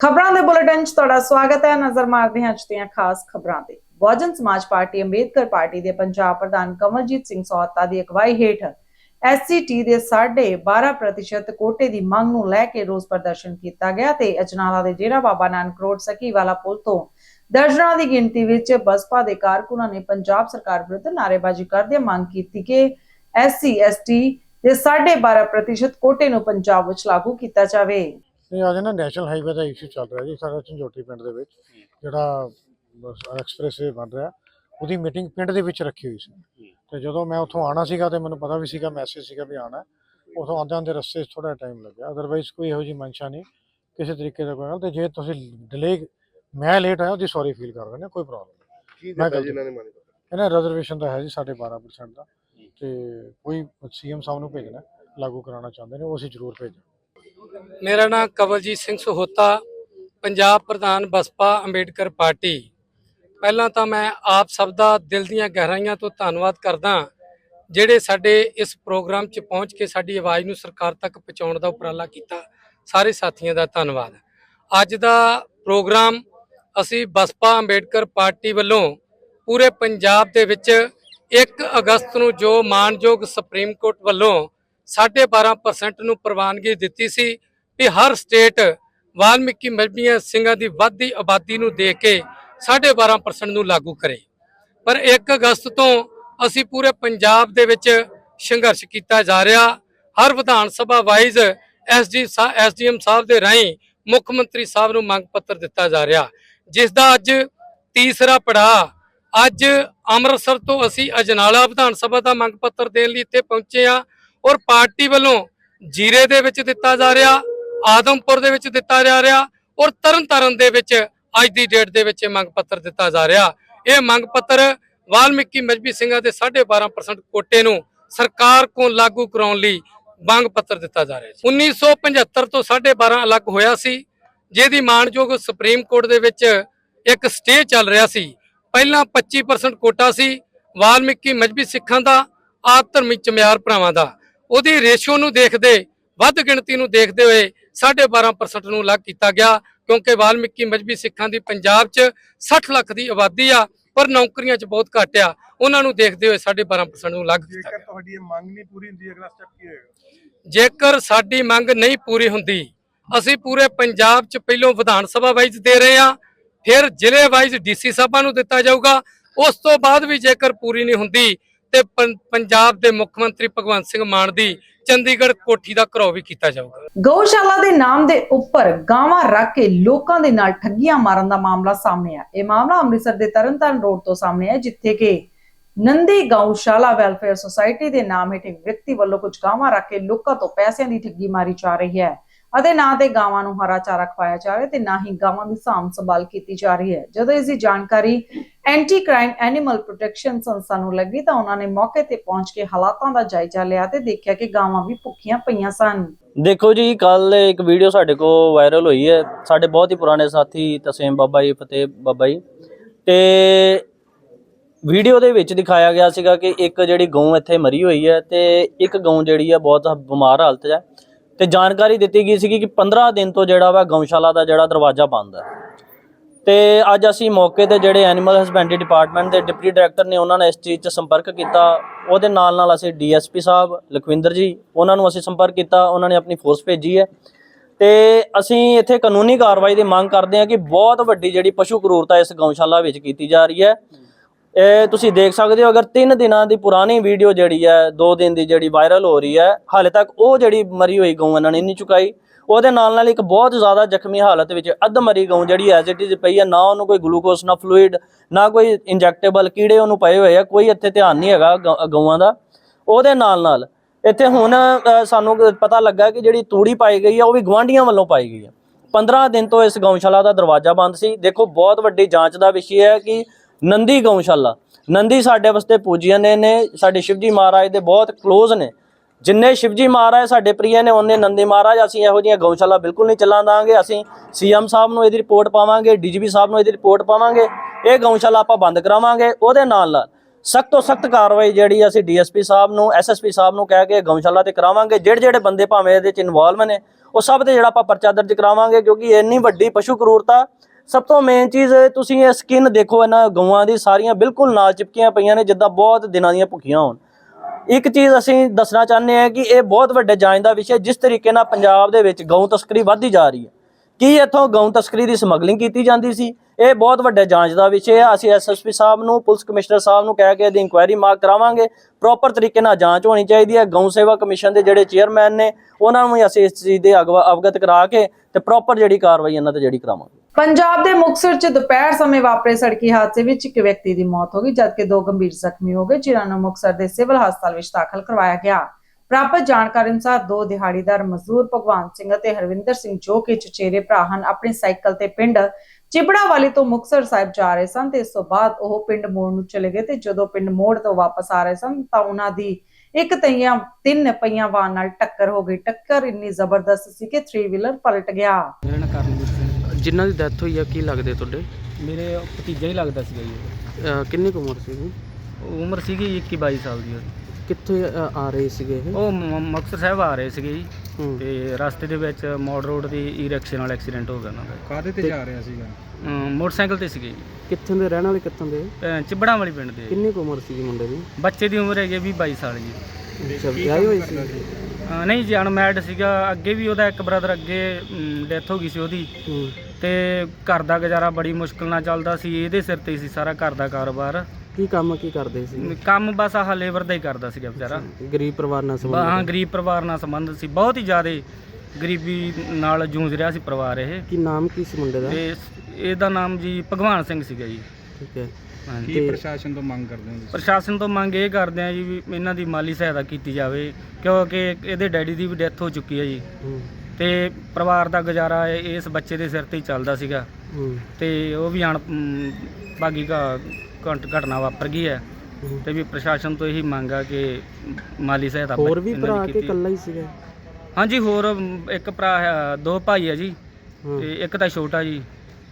ਖਬਰਾਂ ਦੇ ਬੁਲੇਟਿਨ 'ਚ ਤੁਹਾਡਾ ਸਵਾਗਤ ਹੈ। ਨਜ਼ਰ ਮਾਰਦੇ ਹਾਂ ਅੱਜ ਦੀਆਂ ਖਾਸ ਖਬਰਾਂ ਤੇ। ਬਹੁਜਨ ਸਮਾਜ ਪਾਰਟੀ, ਅੰਬੇਦਕਰ ਪਾਰਟੀ ਦੇ ਪੰਜਾਬ ਪ੍ਰਧਾਨ ਕਮਲਜੀਤ ਸਿੰਘ ਸੋਹਤਾ ਦੀ ਅਗਵਾਈ ਹੇਠ ਐਸਸੀਟੀ ਦੇ 12.5% ਕੋਟੇ ਦੀ ਮੰਗ ਨੂੰ ਲੈ ਕੇ ਰੋਸ ਪ੍ਰਦਰਸ਼ਨ ਕੀਤਾ ਗਿਆ ਤੇ ਅਜਨਾਲਾ ਦੇ ਡੇਰਾ ਬਾਬਾ ਨਾਨਕ ਰੋਡ ਸਕੀ ਵਾਲਾ ਪੁਲ ਤੋਂ ਦਰਜਨਾਂ ਦੀ ਗਿਣਤੀ ਵਿੱਚ ਬਸਪਾ ਦੇ ਕਾਰਕੁਨਾਂ ਨੇ ਪੰਜਾਬ ਸਰਕਾਰ ਵਿਰੁੱਧ ਨਾਅਰੇਬਾਜ਼ੀ ਕਰਦੇ ਮੰਗ ਕੀਤੀ ਕਿ ਐਸਸੀ ਐਸਟੀ ਦੇ 12.5% ਕੋਟੇ ਨੂੰ ਪੰਜਾਬ ਵਿੱਚ ਲਾਗੂ ਕੀਤਾ ਜਾਵੇ। ਇਹ ਅੱਜ ਨਾ ਨੈਸ਼ਨਲ ਹਾਈਵੇ ਦਾ ਇਸ਼ੂ ਚੱਲ ਰਿਹਾ ਜੀ ਸਾਡਾ ਝੰਜੋਟੀ ਪਿੰਡ ਦੇ ਵਿੱਚ ਜਿਹੜਾ ਐਕਸਪ੍ਰੈਸਵੇ ਬਣ ਰਿਹਾ ਉਹਦੀ ਮੀਟਿੰਗ ਪਿੰਡ ਦੇ ਵਿੱਚ ਰੱਖੀ ਹੋਈ ਸੀ। ਤੇ ਜਦੋਂ ਮੈਂ ਉੱਥੋਂ ਆਣਾ ਸੀਗਾ ਤੇ ਮੈਨੂੰ ਪਤਾ ਵੀ ਸੀਗਾ ਮੈਸੇਜ ਸੀਗਾ ਵੀ ਆਣਾ ਉਥੋਂ ਆਉਂਦੇ ਆਉਂਦੇ ਰਸਤੇ 'ਚ ਥੋੜਾ ਟਾਈਮ ਲੱਗਿਆ। ਅਦਰਵਾਈਜ਼ ਕੋਈ ਇਹੋ ਜਿਹੀ ਮਨਸ਼ਾ ਨਹੀਂ ਕਿਸੇ ਤਰੀਕੇ ਦਾ ਕੋਈ ਤੇ ਜੇ ਤੁਸੀਂ ਡਿਲੇ ਮੈਂ ਲੇਟ ਆਇਆ ਉਹਦੀ ਸੌਰੀ ਫੀਲ ਕਰ ਰਹੇ ਨੇ ਕੋਈ ਪ੍ਰੋਬਲਮ ਨਹੀਂ। ਮੈਂ ਗੱਲ- ਜੀ ਇਹਨਾਂ ਨੇ ਮੰਨ ਇਹਨਾਂ ਰਿਜ਼ਰਵੇਸ਼ਨ ਦਾ ਹੈ ਜੀ 12.5% ਦਾ। ਤੇ ਕੋਈ ਸੀਐਮ ਸਾਹਿਬ ਨੂੰ ਭੇਜਣਾ ਲਾਗੂ ਕਰਾਉਣਾ ਚਾਹੁੰਦੇ ਨੇ ਉਹ ਅਸੀਂ ਜ਼ਰੂਰ ਭੇਜਾਂ ਮੇਰਾ ਨਾਮ ਕਵਲਜੀਤ ਸਿੰਘ ਸਹੋਤਾ, ਪੰਜਾਬ ਪ੍ਰਧਾਨ ਬਸਪਾ ਅੰਬੇਡਕਰ ਪਾਰਟੀ। ਪਹਿਲਾਂ ਤਾਂ ਮੈਂ ਆਪ ਸਭ ਦਾ ਦਿਲ ਦੀਆਂ ਗਹਿਰਾਈਆਂ ਤੋਂ ਧੰਨਵਾਦ ਕਰਦਾ ਜਿਹੜੇ ਸਾਡੇ ਇਸ ਪ੍ਰੋਗਰਾਮ 'ਚ ਪਹੁੰਚ ਕੇ ਸਾਡੀ ਆਵਾਜ਼ ਨੂੰ ਸਰਕਾਰ ਤੱਕ ਪਹੁੰਚਾਉਣ ਦਾ ਉਪਰਾਲਾ ਕੀਤਾ, ਸਾਰੇ ਸਾਥੀਆਂ ਦਾ ਧੰਨਵਾਦ। ਅੱਜ ਦਾ ਪ੍ਰੋਗਰਾਮ ਅਸੀਂ ਬਸਪਾ ਅੰਬੇਡਕਰ ਪਾਰਟੀ ਵੱਲੋਂ ਪੂਰੇ ਪੰਜਾਬ ਦੇ ਵਿੱਚ 1 ਅਗਸਤ ਨੂੰ ਜੋ ਮਾਨਯੋਗ ਸੁਪਰੀਮ ਕੋਰਟ ਵੱਲੋਂ 12.5% ਨੂੰ ਪ੍ਰਵਾਨਗੀ ਦਿੱਤੀ ਸੀ ਕਿ ਹਰ ਸਟੇਟ ਵਾਲਮੀਕੀ ਮਜ਼ਬੀਆਂ ਸਿੰਘਾਂ ਦੀ ਵੱਧਦੀ ਆਬਾਦੀ ਨੂੰ ਦੇਖ ਕੇ 12.5% ਨੂੰ ਲਾਗੂ ਕਰੇ। ਪਰ 1 ਅਗਸਤ ਤੋਂ ਅਸੀਂ ਪੂਰੇ ਪੰਜਾਬ ਦੇ ਵਿੱਚ ਸੰਘਰਸ਼ ਕੀਤਾ ਜਾ ਰਿਹਾ। ਹਰ ਵਿਧਾਨ ਸਭਾ wise S D S D M ਸਾਹਿਬ ਦੇ ਰਾਹੀਂ ਮੁੱਖ ਮੰਤਰੀ ਸਾਹਿਬ ਨੂੰ ਮੰਗ ਪੱਤਰ ਦਿੱਤਾ ਜਾ ਰਿਹਾ। ਜਿਸ ਦਾ ਅੱਜ ਤੀਸਰਾ ਪੜਾਅ, ਅੱਜ ਅੰਮ੍ਰਿਤਸਰ ਤੋਂ ਅਸੀਂ ਅਜਨਾਲਾ ਵਿਧਾਨ ਸਭਾ ਦਾ ਮੰਗ ਪੱਤਰ ਦੇਣ ਲਈ ਇੱਥੇ ਪਹੁੰਚੇ ਆ ਔਰ ਪਾਰਟੀ ਵੱਲੋਂ ਜੀਰੇ ਦੇ ਵਿੱਚ ਦਿੱਤਾ ਜਾ ਰਿਹਾ, ਆਦਮਪੁਰ ਦੇ ਵਿੱਚ ਦਿੱਤਾ ਜਾ ਰਿਹਾ ਔਰ ਤਰਨਤਾਰਨ ਦੇ ਵਿੱਚ ਅੱਜ ਦੀ ਡੇਟ ਦੇ ਵਿੱਚ ਇਹ ਮੰਗ ਪੱਤਰ ਦਿੱਤਾ ਜਾ ਰਿਹਾ। ਇਹ ਮੰਗ ਪੱਤਰ ਵਾਲਮੀਕੀ ਮਜਬੀ ਸਿੰਘਾਂ ਦੇ 12.5% ਕੋਟੇ ਨੂੰ ਸਰਕਾਰ ਕੋਲ ਲਾਗੂ ਕਰਾਉਣ ਲਈ ਮੰਗ ਪੱਤਰ ਦਿੱਤਾ ਜਾ ਰਿਹਾ ਹੈ 1975 ਤੋਂ 12.5 ਅਲੱਗ ਹੋਇਆ ਸੀ, ਜਿਹਦੀ ਮਾਨਯੋਗ ਸੁਪਰੀਮ ਕੋਰਟ ਦੇ ਵਿੱਚ ਇੱਕ ਸਟੇ ਚੱਲ ਰਿਹਾ ਸੀ। ਪਹਿਲਾਂ 25% ਕੋਟਾ ਸੀ ਵਾਲਮੀਕੀ ਮਜਬੀ ਸਿੱਖਾਂ ਦਾ, ਆਪ ਧਰਮੀ ਚਮਿਆਰ ਭਰਾਵਾਂ ਦਾ। ਉਹਦੀ ਰੇਸ਼ੋ ਨੂੰ ਦੇਖਦੇ ਵੱਧ ਗਿਣਤੀ ਨੂੰ ਦੇਖਦੇ ਹੋਏ 12.5% ਨੂੰ ਅਲੱਗ ਕੀਤਾ ਗਿਆ ਕਿਉਂਕਿ ਵਾਲਮੀਕੀ ਮਜਬੀ ਸਿੱਖਾਂ ਦੀ ਪੰਜਾਬ 'ਚ 60 ਲੱਖ ਦੀ ਆਬਾਦੀ ਆ ਪਰ ਨੌਕਰੀਆਂ 'ਚ ਬਹੁਤ ਘੱਟ ਆ। ਉਹਨਾਂ ਨੂੰ ਦੇਖਦੇ ਹੋਏ 12.5% ਨੂੰ ਅਲੱਗ ਕੀਤਾ ਜੇਕਰ ਤੁਹਾਡੀ ਇਹ ਮੰਗ ਨਹੀਂ ਪੂਰੀ ਹੁੰਦੀ ਅਗਲਾ ਸਟੈਪ ਕੀ ਹੋਏਗਾ? ਜੇਕਰ ਸਾਡੀ ਮੰਗ ਨਹੀਂ ਪੂਰੀ ਹੁੰਦੀ ਅਸੀਂ ਪੂਰੇ ਪੰਜਾਬ 'ਚ ਪਹਿਲੋਂ ਵਿਧਾਨ ਸਭਾ ਵਾਈਜ਼ ਦੇ ਰਹੇ ਹਾਂ ਫਿਰ ਜ਼ਿਲ੍ਹੇ ਵਾਈਜ਼ ਡੀਸੀ ਸਾਹਿਬਾਂ ਨੂੰ ਦਿੱਤਾ ਜਾਊਗਾ। ਉਸ ਤੋਂ ਬਾਅਦ ਵੀ ਜੇਕਰ ਪੂਰੀ ਨਹੀਂ ਹੁੰਦੀ ਤੇ ਪੰਜਾਬ ਦੇ ਮੁੱਖ ਮੰਤਰੀ ਭਗਵੰਤ ਸਿੰਘ ਮਾਨ ਦੀ ਚੰਡੀਗੜ੍ਹ ਕੋਠੀ ਦਾ ਘਰੋ ਵੀ ਕੀਤਾ ਜਾਊਗਾ। ਗਊਸ਼ਾਲਾ ਦੇ ਨਾਮ ਦੇ ਉੱਪਰ ਗਾਵਾਂ ਰੱਖ ਕੇ ਲੋਕਾਂ ਦੇ ਨਾਲ ਠੱਗੀਆਂ ਮਾਰਨ ਦਾ ਮਾਮਲਾ ਸਾਹਮਣੇ ਆ ਇਹ ਮਾਮਲਾ ਅੰਮ੍ਰਿਤਸਰ ਦੇ ਤਰਨਤਾਰਨ ਰੋਡ ਤੋਂ ਸਾਹਮਣੇ ਹੈ ਜਿੱਥੇ ਕਿ ਨੰਦੀ ਗਊਸ਼ਾਲਾ ਵੈਲਫੇਅਰ ਸੁਸਾਇਟੀ ਦੇ ਨਾਮ ਹੇਠ ਵਿਅਕਤੀ ਵੱਲੋਂ ਕੁਝ ਗਾਵਾਂ ਰੱਖ ਕੇ ਲੋਕਾਂ ਤੋਂ ਪੈਸਿਆਂ ਦੀ ਠੱਗੀ ਮਾਰੀ ਜਾ ਰਹੀ ਹੈ। ਅਤੇ ਨਾ ਤੇ ਗਾਵਾਂ ਨੂੰ ਹਰਾ ਚਾਰਾ ਖਵਾਇਆ ਜਾ ਰਿਹਾ ਤੇ ਨਾ ਹੀ ਗਾਵਾਂ ਦੀ ਸਾਂਭ ਸੰਭਾਲ ਕੀਤੀ ਜਾ ਰਹੀ ਹੈ। ਜਦੋਂ ਇਸ ਦੀ ਜਾਣਕਾਰੀ ਐਂਟੀ ਕ੍ਰਾਈਮ ਐਨੀਮਲ ਪ੍ਰੋਟੈਕਸ਼ਨ ਸੰਸਥਾ ਨੂੰ ਲੱਗੀ ਤਾਂ ਉਹਨਾਂ ਨੇ ਮੌਕੇ ਤੇ ਪਹੁੰਚ ਕੇ ਹਾਲਾਤਾਂ ਦਾ ਜਾਇਜ਼ਾ ਲਿਆ ਤੇ ਦੇਖਿਆ ਕਿ ਗਾਵਾਂ ਵੀ ਭੁੱਖੀਆਂ ਪਈਆਂ ਸਨ। ਦੇਖੋ ਜੀ ਕੱਲ ਇੱਕ ਵੀਡੀਓ ਸਾਡੇ ਕੋਲ ਵਾਇਰਲ ਹੋਈ ਹੈ। ਸਾਡੇ ਬਹੁਤ ਹੀ ਪੁਰਾਣੇ ਸਾਥੀ ਤਸੀਮ ਬਾਬਾ ਜੀ, ਫਤਿਹ ਬਾਬਾ ਜੀ। ਤੇ ਵੀਡੀਓ ਦੇ ਵਿੱਚ ਦਿਖਾਇਆ ਗਿਆ ਸੀਗਾ ਕਿ ਇੱਕ ਜਿਹੜੀ ਗਊ ਇੱਥੇ ਮਰੀ ਹੋਈ ਹੈ ਤੇ ਇੱਕ ਗਊ ਜਿਹੜੀ ਆ ਬਹੁਤ ਬਿਮਾਰ ਹਾਲਤ 'ਚ ਹੈ। ਤੇ ਜਾਣਕਾਰੀ ਦਿੱਤੀ ਗਈ ਸੀਗੀ ਕਿ 15 ਦਿਨ ਤੋਂ ਜਿਹੜਾ ਵਾ ਗਊਸ਼ਾਲਾ ਦਾ ਜਿਹੜਾ ਦਰਵਾਜ਼ਾ ਬੰਦ ਹੈ। ਤੇ ਅੱਜ ਅਸੀਂ ਮੌਕੇ ਤੇ ਜਿਹੜੇ ਐਨੀਮਲ ਹਸਬੈਂਡਰੀ ਡਿਪਾਰਟਮੈਂਟ ਦੇ ਡਿਪਟੀ ਡਾਇਰੈਕਟਰ ਨੇ ਉਹਨਾਂ ਨੇ ਇਸ ਚੀਜ਼ 'ਚ ਸੰਪਰਕ ਕੀਤਾ। ਉਹਦੇ ਨਾਲ ਨਾਲ ਅਸੀਂ ਡੀਐਸਪੀ ਸਾਹਿਬ, ਲਖਵਿੰਦਰ ਜੀ, ਉਹਨਾਂ ਨੂੰ ਅਸੀਂ ਸੰਪਰਕ ਕੀਤਾ। ਉਹਨਾਂ ਨੇ ਆਪਣੀ ਫੋਰਸ ਭੇਜੀ ਹੈ। ਤੇ ਅਸੀਂ ਇੱਥੇ ਕਾਨੂੰਨੀ ਕਾਰਵਾਈ ਦੀ ਮੰਗ ਕਰਦੇ ਹਾਂ ਕਿ ਬਹੁਤ ਵੱਡੀ ਜਿਹੜੀ ਪਸ਼ੂ ਕਰੂਰਤਾ ਇਸ ਗਊਸ਼ਾਲਾ ਵਿੱਚ ਕੀਤੀ ਜਾ ਰਹੀ ਹੈ। ਇਹ ਤੁਸੀਂ ਦੇਖ ਸਕਦੇ ਹੋ ਅਗਰ 3 ਦਿਨਾਂ ਦੀ ਪੁਰਾਣੀ ਵੀਡੀਓ ਜਿਹੜੀ ਹੈ 2 ਦਿਨ ਦੀ ਜਿਹੜੀ ਵਾਇਰਲ ਹੋ ਰਹੀ ਹੈ, ਹਾਲੇ ਤੱਕ ਉਹ ਜਿਹੜੀ ਮਰੀ ਹੋਈ ਗਊ ਇਹਨਾਂ ਨੇ ਨਹੀਂ ਚੁਕਾਈ। ਉਹਦੇ ਨਾਲ ਨਾਲ ਇੱਕ ਬਹੁਤ ਜ਼ਿਆਦਾ ਜ਼ਖਮੀ ਹਾਲਤ ਵਿੱਚ ਅੱਧ ਮਰੀ ਗਊ ਜਿਹੜੀ ਐਜ਼ ਇਟ ਇਜ਼ ਪਈ ਹੈ, ਨਾ ਉਹਨੂੰ ਕੋਈ ਗਲੂਕੋਸ ਨਾ ਫਲੂਇਡ ਨਾ ਕੋਈ ਇੰਜੈਕਟੇਬਲ ਕੀੜੇ ਉਹਨੂੰ ਪਏ ਹੋਏ ਆ, ਕੋਈ ਇੱਥੇ ਧਿਆਨ ਨਹੀਂ ਹੈਗਾ ਗ- ਗਊਆਂ ਦਾ। ਉਹਦੇ ਨਾਲ ਨਾਲ ਇੱਥੇ ਹੁਣ ਸਾਨੂੰ ਪਤਾ ਲੱਗਾ ਕਿ ਜਿਹੜੀ ਤੂੜੀ ਪਾਈ ਗਈ ਆ, ਉਹ ਵੀ ਗਵਾਂਢੀਆਂ ਵੱਲੋਂ ਪਾਈ ਗਈ ਹੈ 15 ਦਿਨ ਤੋਂ ਇਸ ਗਊਸ਼ਾਲਾ ਦਾ ਦਰਵਾਜ਼ਾ ਬੰਦ ਸੀ। ਦੇਖੋ, ਬਹੁਤ ਵੱਡੀ ਜਾਂਚ ਦਾ ਵਿਸ਼ੇ ਹੈ ਕਿ ਨੰਦੀ ਗਊਸ਼ਾਲਾ। ਨੰਦੀ ਸਾਡੇ ਵਾਸਤੇ ਪੂਜੀਆਂ ਨੇ ਸਾਡੇ ਸ਼ਿਵਜੀ ਮਹਾਰਾਜ ਦੇ ਬਹੁਤ ক্লোਜ਼ ਨੇ। ਜਿੰਨੇ ਸ਼ਿਵਜੀ ਮਹਾਰਾਜ ਸਾਡੇ ਪ੍ਰਿਯ ਨੇ ਉਹਨੇ ਨੰਦੀ ਮਹਾਰਾਜ, ਅਸੀਂ ਇਹੋ ਜਿਹੀਆਂ ਗਊਸ਼ਾਲਾ ਬਿਲਕੁਲ ਨਹੀਂ ਚੱਲਣ ਦਾਂਗੇ ਅਸੀਂ ਸੀਐਮ ਸਾਹਿਬ ਨੂੰ ਇਹਦੀ ਰਿਪੋਰਟ ਪਾਵਾਂਗੇ, ਡੀਜੀਪੀ ਸਾਹਿਬ ਨੂੰ ਇਹਦੀ ਰਿਪੋਰਟ ਪਾਵਾਂਗੇ। ਇਹ ਗਊਸ਼ਾਲਾ ਆਪਾਂ ਬੰਦ ਕਰਾਵਾਂਗੇ, ਉਹਦੇ ਨਾਲ ਨਾਲ ਸਖਤ ਤੋਂ ਸਖਤ ਕਾਰਵਾਈ ਜਿਹੜੀ ਅਸੀਂ ਡੀਐਸਪੀ ਸਾਹਿਬ ਨੂੰ, ਐਸਐਸਪੀ ਸਾਹਿਬ ਨੂੰ ਕਹਿ ਕੇ ਗਊਸ਼ਾਲਾ ਤੇ ਕਰਾਵਾਂਗੇ। ਜਿਹੜੇ ਜਿਹੜੇ ਬੰਦੇ ਭਾਵੇਂ ਇਹਦੇ ਚ ਇਨਵੋਲਵ ਨੇ, ਉਹ ਸਭ ਤੇ ਜਿਹੜਾ ਆਪਾਂ ਪਰਚਾ ਦਰਜ ਕਰਾਵਾਂਗੇ, ਕਿਉਂਕਿ ਇੰਨੀ ਵੱਡੀ ਪਸ਼ੂ ਕਰੂਰਤਾ ਸਭ ਤੋਂ ਮੇਨ ਚੀਜ਼ ਤੁਸੀਂ ਇਹ ਸਕਿਨ ਦੇਖੋ, ਇਹਨਾਂ ਗਊਆਂ ਦੀ ਸਾਰੀਆਂ ਬਿਲਕੁਲ ਨਾਲ ਚਿਪਕੀਆਂ ਪਈਆਂ ਨੇ, ਜਿੱਦਾਂ ਬਹੁਤ ਦਿਨਾਂ ਦੀਆਂ ਭੁੱਖੀਆਂ ਹੋਣ। ਇੱਕ ਚੀਜ਼ ਅਸੀਂ ਦੱਸਣਾ ਚਾਹੁੰਦੇ ਹਾਂ ਕਿ ਇਹ ਬਹੁਤ ਵੱਡੇ ਜਾਂਚ ਦਾ ਵਿਸ਼ਾ ਜਿਸ ਤਰੀਕੇ ਨਾਲ ਪੰਜਾਬ ਦੇ ਵਿੱਚ ਗਊ ਤਸਕਰੀ ਵੱਧਦੀ ਜਾ ਰਹੀ ਹੈ। ਕੀ ਇੱਥੋਂ ਗਊ ਤਸਕਰੀ ਦੀ ਸਮਗਲਿੰਗ ਕੀਤੀ ਜਾਂਦੀ ਸੀ? ਇਹ ਬਹੁਤ ਵੱਡੇ ਜਾਂਚ ਦਾ ਵਿਸ਼ਾ ਹੈ। ਅਸੀਂ ਐਸਐਸਪੀ ਸਾਹਿਬ ਨੂੰ, ਪੁਲਿਸ ਕਮਿਸ਼ਨਰ ਸਾਹਿਬ ਨੂੰ ਕਹਿ ਕੇ ਇਹਦੀ ਇਨਕੁਆਇਰੀ ਮਾਰਕ ਕਰਾਵਾਂਗੇ। ਪ੍ਰੋਪਰ ਤਰੀਕੇ ਨਾਲ ਜਾਂਚ ਹੋਣੀ ਚਾਹੀਦੀ ਹੈ। ਗਊ ਸੇਵਾ ਕਮਿਸ਼ਨ ਦੇ ਜਿਹੜੇ ਚੇਅਰਮੈਨ ਨੇ, ਉਹਨਾਂ ਨੂੰ ਵੀ ਅਸੀਂ ਇਸ ਚੀਜ਼ ਦੇ ਅਗਵਾ- ਅਵਗਤ ਕਰਾ ਕੇ ਤੇ ਪ੍ਰੋਪਰ ਜਿਹੜੀ ਕਾਰਵਾਈ ਇਹਨਾਂ ਤੇ ਜਿਹੜੀ ਕਰਾਵਾਂਗੇ। ਪੰਜਾਬ ਦੇ ਮੁਕਤਸਰ 'ਚ ਦੁਪਹਿਰ ਸਮੇਂ ਵਾਪਰੇ ਸੜਕੀ ਹਾਦਸੇ ਵਿੱਚ ਇੱਕ ਵਿਅਕਤੀ ਦੀ ਮੌਤ ਹੋ ਗਈ, ਜਦਕਿ ਦੋ ਗੰਭੀਰ ਜ਼ਖਮੀ ਹੋ ਗਏ, ਜਿਨ੍ਹਾਂ ਨੂੰ ਮੁਕਤਸਰ ਦੇ ਸਿਵਲ ਹਸਪਤਾਲ ਵਿੱਚ ਦਾਖਲ ਕਰਵਾਇਆ ਗਿਆ। ਪ੍ਰਾਪਤ ਜਾਣਕਾਰੀ ਅਨੁਸਾਰ ਦੋ ਦਿਹਾੜੀਦਾਰ ਮਜ਼ਦੂਰ ਭਗਵਾਨ ਸਿੰਘ ਅਤੇ ਹਰਵਿੰਦਰ ਸਿੰਘ ਜੋ ਕਿ ਚਚੇਰੇ ਭਰਾ ਹਨ, ਆਪਣੀ ਸਾਈਕਲ ਤੇ ਪਿੰਡ ਚਿਬੜਾ ਵਾਲੀ ਤੋਂ ਮੁਕਤਸਰ ਸਾਹਿਬ ਜਾ ਰਹੇ ਸਨ ਤੇ ਇਸ ਤੋਂ ਬਾਅਦ ਉਹ ਪਿੰਡ ਮੋੜ ਨੂੰ ਚਲੇ ਗਏ ਤੇ ਜਦੋਂ ਪਿੰਡ ਮੋੜ ਤੋਂ ਵਾਪਸ ਆ ਰਹੇ ਸਨ ਤਾਂ ਉਹਨਾਂ ਦੀ ਇੱਕ ਤਈਆਂ, ਤਿੰਨ ਪਈਆਂ ਵਾਹਨ ਨਾਲ ਟੱਕਰ ਹੋ ਗਈ। ਟੱਕਰ ਇੰਨੀ ਜ਼ਬਰਦਸਤ ਸੀ ਕਿ 3 ਵੀਲਰ ਪਲਟ ਗਿਆ। ਮੇਰਾ ਜਿਨ੍ਹਾਂ ਦੀ ਡੈਥ ਹੋਈ ਆ ਕੀ ਲੱਗਦੇ ਤੁਹਾਡੇ? ਮੇਰੇ ਭਤੀਜਾ ਹੀ ਲੱਗਦਾ ਸੀਗਾ ਜੀ। ਅਹ ਕਿੰਨੀ ਕੁ ਉਮਰ ਸੀ ਉਹ ਉਮਰ ਸੀਗੀ 21 22 ਸਾਲ ਦੀ ਉਹਦੀ ਕਿੱਥੇ ਆ ਰਹੇ ਸੀਗੇ ਇਹ? ਉਹ ਮ- ਮੁਕਤਸਰ ਸਾਹਿਬ ਆ ਰਹੇ ਸੀਗੇ ਜੀ। ਹੂੰ। ਤੇ ਰਸਤੇ ਦੇ ਵਿੱਚ ਮੋੜ ਰੋਡ ਦੀ ਈ ਰਿਕਸ਼ੇ ਨਾਲ ਐਕਸੀਡੈਂਟ ਹੋ ਗਿਆ ਉਹਨਾਂ ਦਾ। ਕਾਹਦੇ ਤੇ ਜਾ ਰਿਹਾ ਸੀਗਾ? ਅਮ ਮੋਟਰਸਾਈਕਲ ਤੇ ਸੀਗੇ ਜੀ। ਕਿੱਥੇ ਦੇ ਰਹਿਣ ਵਾਲੇ ਕਿੱਥੋਂ ਦੇ? ਚਿਬੜਾਂ ਵਾਲੀ ਪਿੰਡ ਦੇ ਕਿੰਨੀ ਕੁ ਉਮਰ ਸੀਗੀ ਮੁੰਡੇ ਦੀ? ਬੱਚੇ ਦੀ ਉਮਰ ਹੈਗੀ 20 22 ਸਾਲ ਜੀ। ਅੱਛਾ ਵਿਆਹੀ ਹੋਈ ਸੀ? ਨਹੀਂ ਜੀ ਅਨਮੈਰਿਡ ਸੀਗਾ। ਅੱਗੇ ਵੀ ਉਹਦਾ ਇੱਕ ਬ੍ਰਦਰ ਅੱਗੇ ਡੈਥ ਹੋ ਗਈ ਸੀ ਉਹਦੀ। ਹੂੰ। ਤੇ ਘਰ ਦਾ ਗੁਜ਼ਾਰਾ ਬੜੀ ਮੁਸ਼ਕਲ ਨਾਲ ਚੱਲਦਾ ਸੀ ਇਹਦੇ ਸਿਰ ਤੇ ਹੀ ਸੀ ਸਾਰਾ ਘਰ ਦਾ ਕਾਰੋਬਾਰ। ਕੀ ਕੰਮ ਕੀ ਕਰਦੇ ਸੀ? ਕੰਮ ਬਸ ਆਹ ਲੇਬਰ ਦਾ ਹੀ ਕਰਦਾ ਸੀਗਾ ਵਿਚਾਰਾ। ਗਰੀਬ ਪਰਿਵਾਰ ਨਾਲ ਹਾਂ ਸੰਬੰਧ ਗਰੀਬ ਪਰਿਵਾਰ ਨਾਲ ਸੰਬੰਧ ਸੀ ਬਹੁਤ ਹੀ ਜ਼ਿਆਦਾ ਗਰੀਬੀ ਨਾਲ ਜੂਝ ਰਿਹਾ ਸੀ ਪਰਿਵਾਰ ਇਹ। ਕੀ ਨਾਮ ਕੀ ਸੀ ਮੁੰਡੇ ਦਾ? ਤੇ ਇਸ- ਇਹਦਾ ਨਾਮ ਜੀ ਭਗਵਾਨ ਸਿੰਘ ਸੀਗਾ ਜੀ। ਠੀਕ ਹੈ। ਕੀ ਪ੍ਰਸ਼ਾਸਨ ਤੋਂ ਮੰਗ ਕਰਦੇ ਹੋ? ਪ੍ਰਸ਼ਾਸਨ ਤੋਂ ਮੰਗ ਇਹ ਕਰਦੇ ਆ ਜੀ ਵੀ ਇਹਨਾਂ ਦੀ ਮਾਲੀ ਸਹਾਇਤਾ ਕੀਤੀ ਜਾਵੇ ਕਿਉਂਕਿ ਇਹਦੇ ਡੈਡੀ ਦੀ ਵੀ ਡੈਥ ਹੋ ਚੁੱਕੀ ਹੈ ਜੀ। ਹੂੰ। ਤੇ ਪਰਿਵਾਰ ਦਾ ਗੁਜ਼ਾਰਾ ਇਹ- ਇਸ ਬੱਚੇ ਦੇ ਸਿਰ ਤੇ ਹੀ ਚੱਲਦਾ ਸੀਗਾ। ਹੂੰ। ਤੇ ਉਹ ਵੀ ਅਣ ਬਾਗੀ ਘ- ਘਟ- ਘਟਨਾ ਵਾਪਰ ਗਈ ਹੈ। ਹੂੰ। ਤੇ ਵੀ ਪ੍ਰਸ਼ਾਸਨ ਤੋਂ ਇਹੀ ਮੰਗ ਆ ਕਿ ਮਾਲੀ ਸਹਾਇਤਾ ਹੋਰ ਵੀ ਇਹਨਾਂ ਦੀ ਭਰਾ ਕੇ ਕੀਤੀ- ਇਕੱਲਾ ਹੀ ਸੀਗਾ? ਹਾਂਜੀ ਹੋਰ ਇੱਕ ਭਰਾ ਹੈ ਦੋ ਭਾਈ ਹੈ ਜੀ। ਹਾਂ। ਤੇ ਇੱਕ ਤਾਂ ਛੋਟਾ ਜੀ।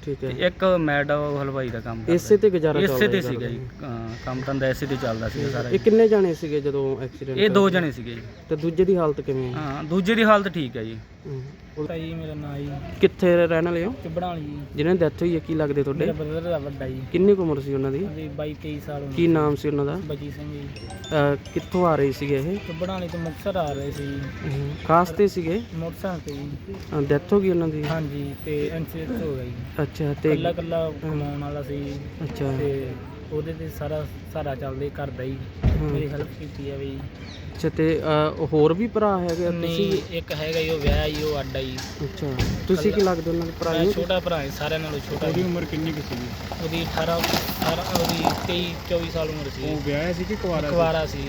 ਠੀਕ ਤੇ ਹੈ ਇੱਕ ਮੈਡ ਆ, ਉਹ ਹਲਵਾਈ ਦਾ ਕੰਮ ਕਰਦਾ ਇਸੇ ਤੇ ਗੁਜ਼ਾਰਾ ਇਸੇ ਚੱਲਦਾ ਤੇ ਸੀਗਾ ਜੀ। ਹਾਂ, ਕੰਮ ਧੰਦਾ ਇਸੇ ਤੇ ਚੱਲਦਾ ਸੀਗਾ ਸਾਰਾ ਇਹ ਜੀ। ਕਿੰਨੇ ਜਾਣੇ ਸੀਗੇ ਜਦੋਂ ਐਕਸੀਡੈਂਟ ਇਹ ਦੋ ਜਣੇ ਸੀਗੇ ਜੀ। ਤੇ ਦੂਜੇ ਦੀ ਹਾਲਤ ਕਿਵੇਂ ਹੈ? ਹਾਂ ਦੂਜੇ ਦੀ ਹਾਲਤ ਠੀਕ ਹੈ ਜੀ। ਹੂੰ। ਉਹ ਜੀ ਮੇਰਾ ਨਾਂ ਜੀ। ਕਿੱਥੇ ਰਹਿਣ ਵਾਲੇ ਹੋ? ਚਿਬੜਾਂ ਵਾਲੀ ਜੀ। ਜਿਹਨਾਂ ਦੀ ਡੈਥ ਹੋਈ ਹੈ ਕੀ ਲੱਗਦੇ ਤੁਹਾਡੇ? ਬ੍ਰਦਰ ਦਾ ਵੱਡਾ ਜੀ। ਕਿੰਨੀ ਕੁ ਉਮਰ ਸੀ ਉਹਨਾਂ ਦੀ? ਉਹਦੀ 22 23 ਸਾਲ ਉਮਰ ਕੀ ਨਾਮ ਸੀ ਉਹਨਾਂ ਦਾ? ਬਜੀ ਸਿੰਘ ਜੀ। ਅਹ ਕਿੱਥੋਂ ਆ ਰਹੇ ਸੀਗੇ ਇਹ? ਚਿਬੜਾਂ ਵਾਲੀ ਤੋਂ ਮੁਕਤਸਰ ਆ ਰਹੇ ਸੀ ਹਮ, ਖਾਸ ਤੇ ਸੀਗੇ? ਮੋਟਰਸਾਈਕਲ ਤੇ ਜੀ। ਡੈਥ ਹੋ ਗਈ ਉਹਨਾਂ ਦੀ? ਹਾਂਜੀ ਤੇ ਐਕਸੀਡੈਂਟ ਹੋ ਗਿਆ ਜੀ। ਅੱਛਾ ਤੇ ਕੱਲਾ ਕੱਲਾ ਕਮਾਉਣ ਵਾਲਾ ਸੀ ਅੱਛਾ। ਤੇ ਉਹਦੇ ਤੇ ਸਾਰਾ ਸਾਰਾ ਚੱਲਦੇ ਘਰ ਦਾ ਹੀ। ਹਮ, ਮੇਰੀ ਹੈਲਪ ਕੀਤੀ ਹੈ ਵੀ। ਅੱਛਾ ਤੇ ਹੋਰ ਵੀ ਭਰਾ ਹੈਗੇ ਆ ਨਹੀਂ ਤੁਸੀਂ ਇੱਕ ਹੈਗਾ ਜੀ ਉਹ ਵਿਆਹ ਜੀ ਉਹ ਅੱਡਾ ਜੀ। ਅੱਛਾ ਤੁਸੀਂ ਕੀ ਲੱਗਦੇ ਉਹਨਾਂ ਦੇ ਭਰਾ ਮੈਂ ਨੂੰ ਛੋਟਾ ਭਰਾ ਹਾਂ ਸਾਰਿਆਂ ਨਾਲੋਂ ਛੋਟਾ ਉਹਦੀ। ਉਮਰ ਕਿੰਨੀ ਕੁ ਸੀਗੀ? ਉਹਦੀ 18 18 ਉਹਦੀ 23 24 ਸਾਲ ਉਮਰ ਸੀ। ਉਹ ਵਿਆਹਿਆ ਸੀ ਕਿ ਕੁਆਰਾ ਸੀ? ਕੁਵਾਰਾ ਸੀ।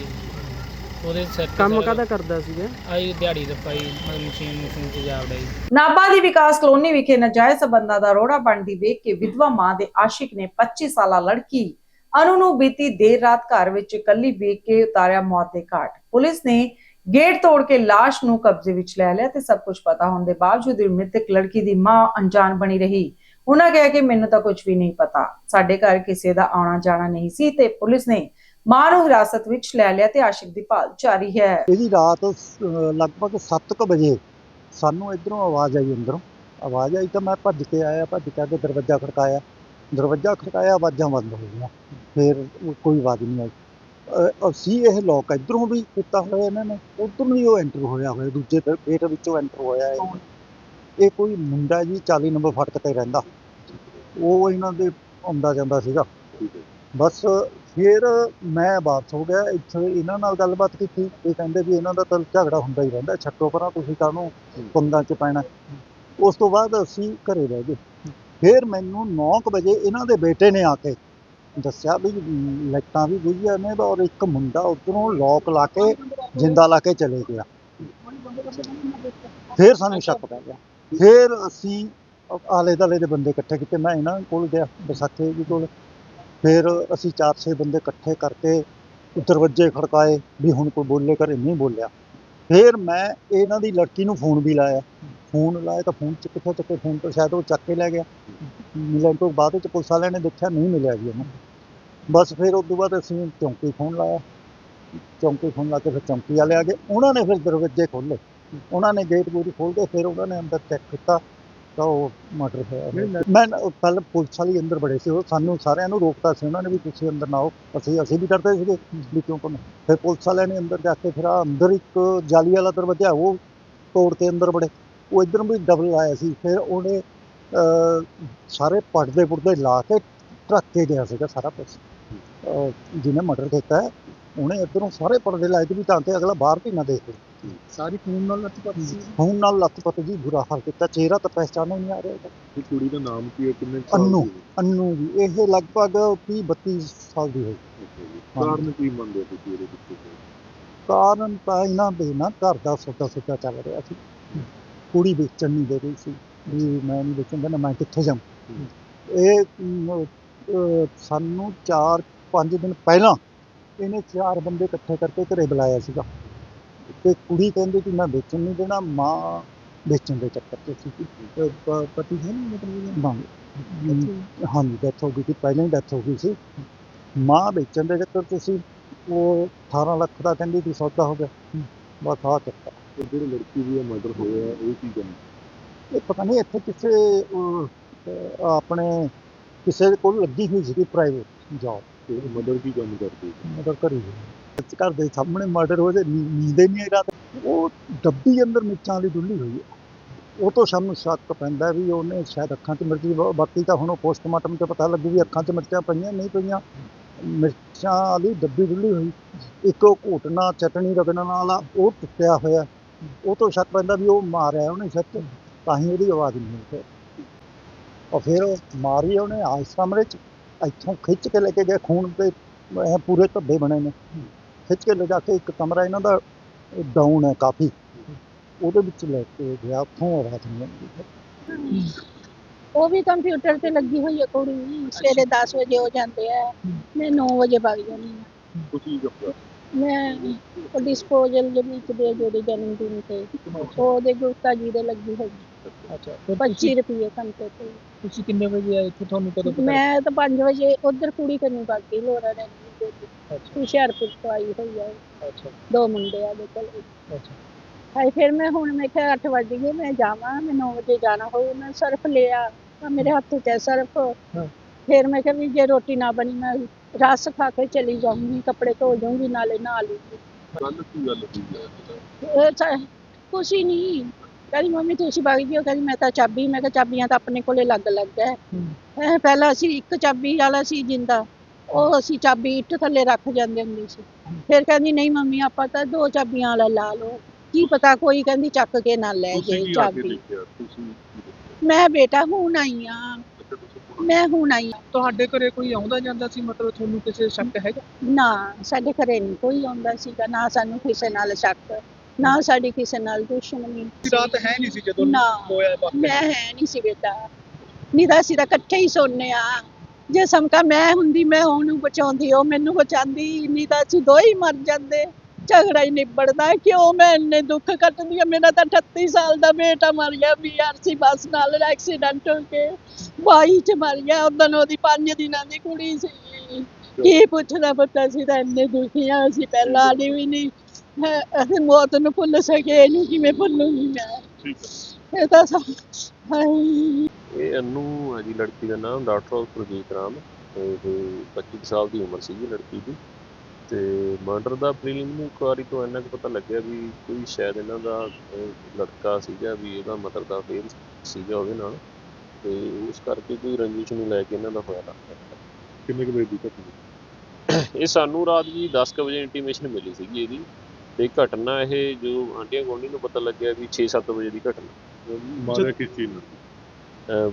ਉਹਦੇ ਸਿਰ ਤੇ ਕੰਮ ਸਾਰਾ- ਕਾਹਦਾ ਕਰਦਾ ਸੀਗਾ? ਆਈ ਦਿਹਾੜੀ ਦਾ ਪਾਈ ਮਤਲਬ ਮਸ਼ੀਨ ਮਸ਼ੀਨ ਤੇ ਜਾਵੜਾ ਜੀ। ਨਾਭਾ ਦੀ ਵਿਕਾਸ ਕਲੋਨੀ ਵਿਖੇ ਨਜਾਇਜ਼ ਸਬੰਧਾਂ ਦਾ ਰੋੜਾ ਬਣਦੀ ਵੇਖ ਕੇ ਵਿਧਵਾ ਮਾਂ ਦੇ ਆਸ਼ਿਕ ਨੇ 25 ਸਾਲਾ ਲੜਕੀ ਅਨੂ ਨੂੰ ਬੀਤੀ ਦੇਰ ਰਾਤ ਘਰ ਵਿੱਚ ਇਕੱਲੀ ਵੇਖ ਕੇ ਉਤਾਰਿਆ ਮੌਤ ਦੇ ਘਾਟ। ਪੁਲਿਸ ਨੇ ਗੇਟ ਤੋੜ ਕੇ ਲਾਸ਼ ਨੂੰ ਕਬਜ਼ੇ ਵਿੱਚ ਲੈ ਲਿਆ ਤੇ ਸਭ ਕੁਝ ਪਤਾ ਹੋਣ ਦੇ ਬਾਵਜੂਦ ਮ੍ਰਿਤਕ ਲੜਕੀ ਦੀ ਮਾਂ ਅਣਜਾਣ ਬਣੀ ਰਹੀ। ਉਹਨਾਂ ਕਿਹਾ ਕਿ ਮੈਨੂੰ ਤਾਂ ਕੁਝ ਵੀ ਨਹੀਂ ਪਤਾ। ਸਾਡੇ ਘਰ ਕਿਸੇ ਦਾ ਆਉਣਾ ਜਾਣਾ ਨਹੀਂ ਸੀ ਤੇ ਪੁਲਿਸ ਨੇ ਮਾਂ ਨੂੰ ਹਿਰਾਸਤ ਵਿੱਚ ਲੈ ਲਿਆ ਤੇ ਆਸ਼ਿਕ ਦੀ ਭਾਲ ਜਾਰੀ ਹੈ। ਇਹਦੀ ਰਾਤ ਲਗਭਗ 7:00 ਵਜੇ ਸਾਨੂੰ ਇਧਰੋਂ ਆਵਾਜ਼ ਆਈ ਅੰਦਰੋਂ। ਆਵਾਜ਼ ਆਈ ਤਾਂ ਮੈਂ ਭੱਜ ਕੇ ਆਇਆ, ਭੱਜ ਕੇ ਆ ਕੇ ਦਰਵਾਜ਼ਾ ਖੜਕਾਇਆ। ਦਰਵਾਜ਼ਾ ਖੜਕਾਇਆ ਆਵਾਜ਼ਾਂ ਬੰਦ ਹੋ ਗਈਆਂ। ਫਿਰ ਕੋਈ ਆਵਾਜ਼ ਨਹੀਂ ਆਈ। ਅਸੀਂ ਇਹ ਲੋਕ ਇਧਰੋਂ ਵੀ ਕੀਤਾ ਹੋਇਆ ਇਹਨਾਂ ਨੇ ਉਧਰੋਂ ਵੀ ਉਹ ਐਂਟਰ ਹੋਇਆ ਹੋਇਆ ਦੂਜੇ ਗੇਟ ਵਿੱਚੋਂ ਐਂਟਰ ਹੋਇਆ ਹੈ ਇਹ ਕੋਈ ਮੁੰਡਾ ਜੀ 40 ਨੰਬਰ ਫਟਕ ਤੇ ਰਹਿੰਦਾ। ਉਹ ਇਹਨਾਂ ਦੇ ਆਉਂਦਾ ਜਾਂਦਾ ਸੀਗਾ। ਬਸ ਫਿਰ ਮੈਂ ਵਾਪਸ ਹੋ ਗਿਆ ਇੱਥੇ ਇਹਨਾਂ ਨਾਲ ਗੱਲਬਾਤ ਕੀਤੀ। ਇਹ ਕਹਿੰਦੇ ਵੀ ਇਹਨਾਂ ਦਾ ਤਾਂ ਝਗੜਾ ਹੁੰਦਾ ਹੀ ਰਹਿੰਦਾ ਛੱਡੋ ਪਰਾਂ ਤੁਸੀਂ ਕਾਹਨੂੰ ਪੰਗਾਂ 'ਚ ਪੈਣਾ। ਉਸ ਤੋਂ ਬਾਅਦ ਅਸੀਂ ਘਰੇ ਰਹਿ ਗਏ। ਫਿਰ ਮੈਨੂੰ 9:00 ਵਜੇ ਇਹਨਾਂ ਦੇ ਬੇਟੇ ਨੇ ਆ ਕੇ ਦੱਸਿਆ ਵੀ ਲਾਈਟਾਂ ਵੀ ਬੁਝੀਆਂ ਨੇ ਔਰ ਇੱਕ ਮੁੰਡਾ ਉਧਰੋਂ ਲੋਕ ਲਾ ਕੇ ਜਿੰਦਾ ਲਾ ਕੇ ਚਲੇ ਗਿਆ। ਫਿਰ ਸਾਨੂੰ ਸ਼ੱਕ ਪੈ ਗਿਆ। ਫਿਰ ਅਸੀਂ ਆਲੇ ਦਾਲੇ ਦੇ ਬੰਦੇ ਇਕੱਠੇ ਕੀਤੇ। ਮੈਂ ਇਹਨਾਂ ਕੋਲ ਗਿਆ, ਵਿਸਾਖੇ ਜੀ ਕੋਲ। ਫਿਰ ਅਸੀਂ ਚਾਰ ਛੇ ਬੰਦੇ ਇਕੱਠੇ ਕਰਕੇ ਦਰਵਾਜ਼ੇ ਖੜਕਾਏ ਵੀ ਹੁਣ ਕੋਈ ਬੋਲੇ ਘਰੇ ਨਹੀਂ ਬੋਲਿਆ। ਫਿਰ ਮੈਂ ਇਹਨਾਂ ਦੀ ਲੜਕੀ ਨੂੰ ਫੋਨ ਵੀ ਲਾਇਆ। ਫੋਨ ਲਾਇਆ ਤਾਂ ਫੋਨ ਚ ਕਿੱਥੋਂ ਚੱਕੇ ਫੋਨ ਤੋਂ ਸ਼ਾਇਦ ਉਹ ਚੱਕ ਕੇ ਲੈ ਗਿਆ। ਮਿਲਣ ਤੋਂ ਬਾਅਦ ਵਿੱਚ ਪੁਲਿਸ ਵਾਲਿਆਂ ਨੇ ਦੇਖਿਆ ਨਹੀਂ ਮਿਲਿਆ ਜੀ ਉਹਨੂੰ। ਬਸ ਫਿਰ ਉਸ ਤੋਂ ਬਾਅਦ ਅਸੀਂ ਚੌਂਕੀ ਫੋਨ ਲਾਇਆ। ਚੌਂਕੀ ਫੋਨ ਲਾ ਕੇ ਫਿਰ ਚੌਂਕੀ ਵਾਲੇ ਆ ਗਏ। ਉਹਨਾਂ ਨੇ ਫਿਰ ਦਰਵਾਜ਼ੇ ਖੋਲ੍ਹੇ। ਉਹਨਾਂ ਨੇ ਗੇਟ ਗੂਟ ਖੋਲ੍ਹ ਕੇ ਫਿਰ ਉਹਨਾਂ ਨੇ ਅੰਦਰ ਚੈੱਕ ਕੀਤਾ ਤਾਂ ਉਹ ਮਰਡਰ ਹੋਇਆ। ਮੈਂ ਉਹ ਪਹਿਲਾਂ ਪੁਲਿਸ ਵਾਲੇ ਅੰਦਰ ਬੜੇ ਸੀ। ਉਹ ਸਾਨੂੰ ਸਾਰਿਆਂ ਨੂੰ ਰੋਕਤਾ ਸੀ। ਉਹਨਾਂ ਨੇ ਵੀ ਤੁਸੀਂ ਅੰਦਰ ਨਾ ਆਓ। ਅਸੀਂ ਅਸੀਂ ਵੀ ਡਰਦੇ ਸੀਗੇ ਵੀ ਕਿਉਂ ਕਰਨਾ ਫਿਰ ਪੁਲਿਸ ਵਾਲਿਆਂ ਨੇ ਅੰਦਰ ਜਾ ਕੇ ਫਿਰ ਆਹ ਅੰਦਰ ਇੱਕ ਜਾਲੀ ਵਾਲਾ ਦਰਵਾਜ਼ਾ ਉਹ ਤੋੜ ਕੇ ਅੰਦਰ ਬੜੇ ਉਹ ਇੱਧਰ ਵੀ ਡਬਲ ਆਇਆ ਸੀ ਫਿਰ ਉਹਨੇ ਅਹ, ਸਾਰੇ ਪਰਦੇ ਪੁਰਦੇ ਲਾ ਕੇ ਢੱਕ ਕੇ ਗਿਆ ਸੀਗਾ ਸਾਰਾ ਕੁਝ ਜਿਹਨੇ ਮਰਡਰ ਕੀਤਾ ਹੈ ਉਹਨੇ ਇੱਧਰੋਂ ਸਾਰੇ ਪਰਦੇ ਲਾਏ ਤੇ ਵੀ ਤਾਂ ਕਿ ਅਗਲਾ ਬਾਹਰ ਵੀ ਨਾ ਦੇਖੇ ਸਾਰੀ ਖੂਨ ਨਾਲ ਲੱਤਪੱਤ ਸੀ। ਹੁਣ ਨਾਲ ਲੱਤ ਜੀ ਬੁਰਾ ਹਾਲ ਕੀਤਾ ਚਿਹਰਾ ਤਾਂ ਪਹਿਚਾਣ ਹੀ ਨਹੀਂ ਆ ਰਿਹਾ ਇਹਦਾ। ਇਹ ਕੁੜੀ ਦਾ ਨਾਮ ਕੀ ਹੈ ਕਿੰਨੇ ਅੰਨੂ ਅੰਨੂ ਜੀ ਇਹ ਲਗਭਗ 30 32 ਸਾਲ ਦੀ ਹੋਈ। ਕਾਰਨ ਕੀ ਮੰਨਦੇ ਹੋ ਤੁਸੀਂ ਇਹਦੇ ਪਿੱਛੇ ਕਾਰਨ ਤਾਂ ਇਹਨਾਂ ਦੇ ਨਾ ਘਰ ਦਾ ਸੌਦਾ ਸੌਦਾ ਚੱਲ ਰਿਹਾ ਸੀ। ਕੁੜੀ ਵੇਚਣ ਨਹੀਂ ਦੇ ਰਹੀ ਸੀ ਵੀ ਮੈਂ ਨਹੀਂ ਵੇਚਣ ਦੇਣਾ ਮੈਂ ਕਿੱਥੇ ਜਾਵਾਂ? ਇਹ ਸਾਨੂੰ 4-5 ਦਿਨ ਪਹਿਲਾਂ ਇਹਨੇ ਚਾਰ ਬੰਦੇ ਇਕੱਠੇ ਕਰਕੇ ਘਰੇ ਬੁਲਾਇਆ ਸੀਗਾ। ਤੇ ਕੁੜੀ ਕਹਿੰਦੀ ਕਿ ਮੈਂ ਵੇਚਣ ਨਹੀਂ ਦੇਣਾ ਮਾਂ ਵੇਚਣ ਦੇ ਚੱਕਰ 'ਚ ਸੀ ਪਤੀ ਹੈ ਨਹੀਂ ਮਤਲਬ ਮਾਂ ਹਾਂਜੀ ਡੈਥ ਹੋ ਗਈ ਸੀ ਪਹਿਲਾਂ ਹੀ ਡੈਥ ਹੋ ਗਈ ਸੀ। ਮਾਂ ਵੇਚਣ ਦੇ ਚੱਕਰ 'ਚ ਸੀ ਉਹ 18 ਲੱਖ ਦਾ ਕਹਿੰਦੀ ਸੀ ਸੌਦਾ ਹੋ ਗਿਆ। ਬਸ ਆ ਚੱਕਰ। ਤੇ ਜਿਹੜੀ ਲੜਕੀ ਦੀ ਮਰਡਰ ਹੋਇਆ ਉਹ ਕੀ ਕਹਿੰਦੇ ਇਹ ਪਤਾ ਨਹੀਂ ਇੱਥੇ ਕਿਸੇ ਅਹ, ਅਹ, ਆਪਣੇ ਕਿਸੇ ਦੇ ਕੋਲ ਲੱਗੀ ਹੋਈ ਸੀਗੀ ਪ੍ਰਾਈਵੇਟ ਜੌਬ ਤੇ ਮਦਰ ਕੀ ਕੰਮ ਕਰਦੀ ਮਦਰ ਕਰੀ ਹੋਈ ਘਰ ਦੇ ਸਾਹਮਣੇ ਮਰਡਰ ਹੋ ਜੇ ਨੀਂਦੇ ਨਹੀਂ ਆਈ ਰਾਤ ਉਹ ਡੱਬੀ ਅੰਦਰ ਮਿਰਚਾਂ ਵਾਲੀ ਡੁੱਲੀ ਹੋਈ ਹੈ। ਉਹ ਤੋਂ ਸਾਨੂੰ ਸ਼ੱਕ ਪੈਂਦਾ ਵੀ ਉਹਨੇ ਸ਼ਾਇਦ ਅੱਖਾਂ 'ਚ ਮਿਰਚੀ ਬ- ਬਾਕੀ ਤਾਂ ਹੁਣ ਉਹ ਪੋਸਟਮਾਰਟਮ 'ਚ ਪਤਾ ਲੱਗੂ ਵੀ ਅੱਖਾਂ 'ਚ ਮਿਰਚਾਂ ਪਈਆਂ ਨਹੀਂ ਪਈਆਂ। ਮਿਰਚਾਂ ਵਾਲੀ ਡੱਬੀ ਡੁੱਲੀ ਹੋਈ। ਇੱਕ ਉਹ ਘੋਟਣਾ ਚਟਣੀ ਰਗੜਨ ਵਾਲਾ ਉਹ ਟੁੱਟਿਆ ਹੋਇਆ। ਉਹ ਤੋਂ ਸ਼ੱਕ ਪੈਂਦਾ ਵੀ ਉਹ ਮਾਰਿਆ ਉਹਨੇ ਸੱਚ ਤਾਂ ਹੀ ਉਹਦੀ ਆਵਾਜ਼ ਨਹੀਂ ਹੋਈ ਔਰ ਫਿਰ ਉਹ ਮਾਰੀ ਉਹਨੇ ਆਸ ਕਮਰੇ 'ਚ ਇੱਥੋਂ ਖਿੱਚ ਕੇ ਲੈ ਕੇ ਗਏ ਖੂਨ ਐਂ ਪੂਰੇ ਧੱਬੇ ਬਣੇ ਨੇ। ਖਿੱਚ ਕੇ ਲੈ ਜਾ ਕੇ ਇੱਕ ਕਮਰਾ ਇਹਨਾਂ ਦਾ ਡਾਊਨ ਹੈ ਕਾਫੀ। ਉਹਦੇ ਵਿੱਚ ਲੈ ਕੇ ਗਿਆ ਉੱਥੋਂ ਆਵਾਜ਼ ਨਹੀਂ ਆਉਂਦੀ ਉਹ ਵੀ ਕੰਪਿਊਟਰ ਤੇ ਲੱਗੀ ਹੋਈ ਹੈ ਕੁੜੀ ਸਵੇਰੇ 10 ਵਜੇ ਹੋ ਜਾਂਦੇ ਆ ਮੈਂ 9 ਵਜੇ ਵਗ ਜਾਂਦੀ ਹਾਂ। ਤੁਸੀਂ ਕਰਦਾ ਮੈਂ ਡਿਸਪੋਜ਼ਲ ਦੇ ਵਿੱਚ ਦੇ ਜਿਹੜੇ ਜਨਮ ਦਿਨ ਤੇ। ਉਹਦੇ ਗੁਰਤਾ ਜੀ ਦੇ ਲੱਗੀ ਹੋਈ। ਅੱਛਾ 25 ਰੁਪਏ ਘੰਟੇ ਤੇ। ਤੁਸੀਂ ਕਿੰਨੇ ਵਜੇ ਆਏ ਇੱਥੇ ਤੁਹਾਨੂੰ ਕਦੋਂ ਮੈਂ ਤਾਂ 5 ਵਜੇ ਉਧਰ ਕੁੜੀ ਕਰਨੀ ਬਾਕੀ ਲੋਰਾ ਨੇ ਹੁਸ਼ਿਆਰਪੁਰ ਤੋਂ ਆਈ ਹੋਈ ਹੈ ਅੱਛਾ। ਦੋ ਮੁੰਡੇ ਆ ਦੇ ਕੋਲ। ਅੱਛਾ। ਹਾਏ ਫਿਰ ਮੈਂ ਹੁਣ ਮੈਂ ਕਿਹਾ 8 ਵਜ ਗਏ ਮੈਂ ਜਾਵਾਂ ਮੈਂ 9 ਵਜੇ ਜਾਣਾ ਹੋਊ ਮੈਂ ਸਰਫ ਲਿਆ। ਤਾਂ ਮੇਰੇ ਹੱਥ 'ਚ ਹੈ। ਸਰਫ ਫਿਰ ਮੈਂ ਕਿਹਾ ਵੀ ਜੇ ਰੋਟੀ ਨਾ ਬਣੀ ਮੈਂ ਰਸ ਖਾ ਕੇ ਚਲੀ ਜਾਊਂਗੀ ਕੱਪੜੇ ਧੋ ਜਾਊਂਗੀ ਨਾਲੇ ਨਹਾ ਲੂੰਗੀ ਕੱਲ ਕੀ ਗੱਲ ਹੋਈ ਹੈ? ਇਹ ਤਾਂ ਕੁਛ ਹੀ ਨਹੀਂ। ਕਹਿੰਦੀ ਮੰਮੀ ਤੁਸੀਂ ਵਗ ਜਿਓ ਕਹਿੰਦੀ ਮੈਂ ਤਾਂ ਚਾਬੀ ਮੈਂ ਕਿਹਾ ਚਾਬੀਆਂ ਤਾਂ ਆਪਣੇ ਕੋਲੇ ਲੱਗ ਲੱਗ ਹੈ। ਇਹ ਪਹਿਲਾਂ ਅਸੀਂ ਇੱਕ ਚਾਬੀ ਵਾਲਾ ਸੀ ਜਿੰਦਾ ਉਹ ਅਸੀਂ ਚਾਬੀ ਇੱਟ ਥੱਲੇ ਰੱਖ ਜਾਂਦੇ ਹੁੰਦੇ ਸੀ। ਫਿਰ ਕਹਿੰਦੀ ਨਹੀਂ ਮੰਮੀ ਆਪਾਂ ਤਾਂ ਦੋ ਚਾਬੀਆਂ ਵਾਲਾ ਲਾ ਲਓ। ਕੀ ਪਤਾ ਕੋਈ ਕਹਿੰਦੀ ਚੱਕ ਕੇ ਨਾ ਲੈ ਤੁਸੀਂ ਜੇ ਕੀ ਆ ਕੇ ਚਾਬੀ। ਦੇਖਿਆ? ਤੁਸੀਂ ਕੀ ਦੇਖਿਆ? ਮੈਂ ਬੇਟਾ ਹੁਣ ਆਈ ਆ ਮੈਂ ਹੁਣ ਆਈ ਆਂ। ਤੁਹਾਡੇ ਘਰੇ ਕੋਈ ਆਉਂਦਾ ਜਾਂਦਾ ਸੀ? ਮਤਲਬ ਤੁਹਾਨੂੰ ਕਿਸੇ ਸ਼ੱਕ ਹੈਗਾ? ਨਾ ਸਾਡੇ ਘਰੇ ਨਹੀਂ ਕੋਈ ਆਉਂਦਾ ਸੀਗਾ। ਨਾ ਸਾਨੂੰ ਕਿਸੇ ਨਾਲ ਸ਼ੱਕ ਨਾ ਸਾਡੀ ਕਿਸੇ ਨਾਲ ਦੁਸ਼ਮਣੀ ਰਾਤ ਹੈ ਨਹੀਂ ਸੀ ਜਦੋਂ ਨਾ ਹੋਇਆ ਮੈਂ ਹੈ ਨਹੀਂ ਸੀ ਬੇਟਾ। ਨਹੀਂ ਤਾਂ ਅਸੀਂ ਤਾਂ ਇਕੱਠੇ ਹੀ ਸੋਨੇ ਆ ਜੇ ਸਮਕਾ ਮੈਂ ਹੁੰਦੀ ਮੈਂ ਉਹਨੂੰ ਬਚਾਉਂਦੀ ਉਹ ਮੈਨੂੰ ਬਚਾਉਂਦੀ ਨਹੀਂ ਤਾਂ ਅਸੀਂ ਦੋ ਹੀ ਮਰ ਜਾਂਦੇ। ਝਗੜਾ ਹੀ ਨਿਬੜਦਾ ਕਿਉਂ ਮੈਂ ਇੰਨੇ ਦੁੱਖ ਕੱਟਦੀ ਆ ਮੇਰਾ ਤਾਂ 38 ਸਾਲ ਦਾ ਬੇਟਾ ਮਰ ਗਿਆ ਬੀਆਰਸੀ ਬੱਸ ਨਾਲ ਐਕਸੀਡੈਂਟ ਹੋ ਕੇ। 22 ਚ ਮਰ ਗਿਆ। ਉਦੋਂ ਉਹਦੀ 5 ਦਿਨਾਂ ਦੀ ਕੁੜੀ ਸੀ। ਕੀ ਪੁੱਛਣਾ ਪਤਾ? ਸੀ ਤਾਂ ਇੰਨੇ ਦੁਖੀ ਆ ਅਸੀਂ ਪਹਿਲਾਂ ਵਾਲੀ ਵੀ ਨਹੀਂ। ਅਸੀਂ ਮੌਤ ਨੂੰ ਭੁੱਲ ਸਕੇ। ਇਹਨੂੰ ਕਿਵੇਂ ਭੁੱਲੂਗੀ ਮੈਂ? ਇਹ ਤਾਂ ਹਾਏ। ਇਹ ਅਨੂ ਹੈ ਜੀ ਲੜਕੀ ਦਾ ਨਾਮ ਡਾਕਟਰ ਸੁਰਜੀਤ ਰਾਮ। ਇਹ 25 ਕੁ ਸਾਲ ਦੀ ਉਮਰ ਸੀਗੀ ਲੜਕੀ ਦੀ। ਤੇ ਮਰਡਰ ਦਾ ਪ੍ਰੀਲਿਮਿਨਰੀ ਇਨਕੁਆਰੀ ਤੋਂ ਇੰਨਾ ਕੁ ਪਤਾ ਲੱਗਿਆ ਵੀ ਕੋਈ ਸ਼ਾਇਦ ਇਹਨਾਂ ਦਾ ਲੜਕਾ ਸੀਗਾ ਵੀ ਇਹਦਾ ਮਦਰ ਦਾ ਫੇਰ ਸੀਗਾ ਉਹਦੇ ਨਾਲ ਤੇ ਉਸ ਕਰਕੇ ਕੋਈ ਰੰਜਿਸ਼ ਨੂੰ ਲੈ ਕੇ ਇਹਨਾਂ ਦਾ ਹੋਇਆ। ਲੱਗਦਾ ਕਿੰਨੇ ਕੁ ਵਜੇ ਦੀ ਘਟਨਾ? ਇਹ ਸਾਨੂੰ ਰਾਤ ਜੀ 10 ਕੁ ਵਜੇ ਇੰਟੀਮੇਸ਼ਨ ਮਿਲੀ ਸੀਗੀ ਇਹਦੀ ਤੇ ਘਟਨਾ ਇਹ ਜੋ ਆਂਡੀਆਂ ਗੁਆਂਢੀ ਨੂੰ ਪਤਾ ਲੱਗਿਆ ਵੀ 6-7 ਵਜੇ ਦੀ ਘਟਨਾ। ਮਾਰਿਆ ਕਿਸ ਚੀਜ਼ ਨਾਲ?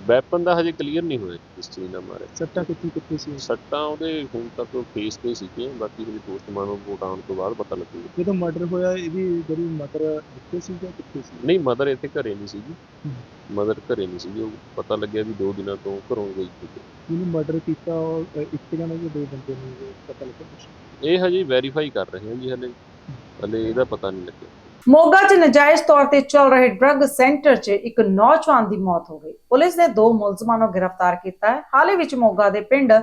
ਵੈਪਨ ਦਾ ਹਜੇ ਕਲੀਅਰ ਨਹੀਂ ਹੋਇਆ ਕਿਸ ਚੀਜ਼ ਨਾਲ ਮਾਰਿਆ ਸੱਟਾਂ ਕਿੱਥੇ ਕਿੱਥੇ ਸੀ? ਸੱਟਾਂ ਉਹਦੇ ਹੁਣ ਤੱਕ ਫੇਸ ਤੇ ਸੀਗੀਆਂ ਬਾਕੀ ਹਜੇ ਪੋਸਟਮਾਰਟਮ ਰਿਪੋਰਟ ਆਉਣ ਤੋਂ ਬਾਅਦ ਪਤਾ ਲੱਗੂਗਾ। ਜਦੋਂ ਮਰਡਰ ਹੋਇਆ ਇਹਦੀ ਜਿਹੜੀ ਮਦਰ ਕਿੱਥੇ ਸੀ ਜਾਂ ਕਿੱਥੇ ਸੀ? ਨਹੀਂ ਮਦਰ ਇੱਥੇ ਘਰੇ ਨਹੀਂ ਸੀਗੀ। ਮਦਰ ਘਰੇ ਨਹੀਂ ਸੀਗੀ ਉਹ ਪਤਾ ਲੱਗਿਆ ਵੀ ਦੋ ਦਿਨਾਂ ਤੋਂ ਘਰੋਂ ਗਈ ਸੀ। ਜਿਹਨੂੰ ਮਰਡਰ ਕੀਤਾ ਉਹ ਇੱਕ ਜਣਾ ਜਾਂ ਦੋ ਬੰਦੇ ਨੂੰ ਪਤਾ ਲੱਗਾ ਕੁਛ? ਇਹ ਹਜੇ ਵੈਰੀਫਾਈ ਕਰ ਰਹੇ ਹਾਂ ਜੀ ਹਲੇ। ਹਲੇ ਇਹਦਾ ਪਤਾ ਨਹੀਂ ਲੱਗਿਆ। ਮੋਗਾ 'ਚ ਨਜਾਇਜ਼ ਤੌਰ ਤੇ ਚੱਲ ਰਹੇ ਡਰੱਗ ਸੈਂਟਰ 'ਚ ਇੱਕ ਨੌਜਵਾਨ ਦੀ ਮੌਤ ਹੋ ਗਈ। ਪੁਲਿਸ ਨੇ ਦੋ ਮੁਲਜ਼ਮਾਂ ਨੂੰ ਗ੍ਰਿਫਤਾਰ ਕੀਤਾ ਹੈ। ਹਾਲ ਵਿੱਚ ਮੋਗਾ ਦੇ ਪਿੰਡ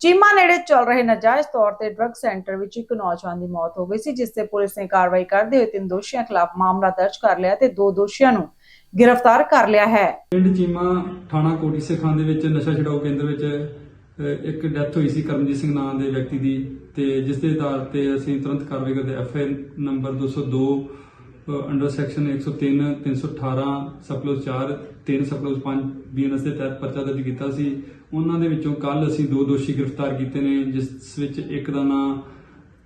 ਚੀਮਾ ਨੇੜੇ ਚੱਲ ਰਹੇ ਨਾਜਾਇਜ਼ ਤੌਰ ਤੇ ਡਰੱਗ ਸੈਂਟਰ ਵਿੱਚ ਇੱਕ ਨੌਜਵਾਨ ਦੀ ਮੌਤ ਹੋ ਗਈ ਸੀ ਜਿਸ ਤੇ ਪੁਲਿਸ ਨੇ ਕਾਰਵਾਈ ਕਰਦੇ ਹੋਏ ਤਿੰਨ ਦੋਸ਼ੀਆਂ ਖਿਲਾਫ ਮਾਮਲਾ ਦਰਜ ਕਰ ਲਿਆ ਤੇ ਦੋ ਦੋਸ਼ੀਆਂ ਨੂੰ ਗ੍ਰਿਫਤਾਰ ਕਰ ਲਿਆ ਹੈ। ਪਿੰਡ ਚੀਮਾ ਥਾਣਾ ਕੋਟੀ ਸਿਖਾਂ ਦੇ ਵਿੱਚ ਨਸ਼ਾ ਛਡਾਊ ਕੇਂਦਰ ਵਿੱਚ ਅਹ, ਇੱਕ ਡੈਥ ਹੋਈ ਸੀ ਕਰਮਜੀਤ ਸਿੰਘ ਨਾਂ ਦੇ ਵਿਅਕਤੀ ਦੀ ਤੇ ਜਿਸ ਦੇ ਆਧਾਰ ਤੇ ਅਸੀਂ ਤੁਰੰਤ ਕਾਰਵਾਈ ਕਰਦੇ ਐਫ ਨੰਬਰ 202 ਅੰਡਰ ਸੈਕਸ਼ਨ 103 318 ਸਪਲੋਸ 4 3 ਸਪਲੋਸ 5 ਬੀਐਨਐਸ ਦੇ ਤਹਿਤ ਪਰਚਾ ਦਰਜ ਕੀਤਾ ਸੀ। ਉਹਨਾਂ ਦੇ ਵਿੱਚੋਂ ਕੱਲ ਅਸੀਂ ਦੋ ਦੋਸ਼ੀ ਗ੍ਰਿਫਤਾਰ ਕੀਤੇ ਨੇ, ਜਿਸ ਵਿੱਚ ਇੱਕ ਦਾ ਨਾਂ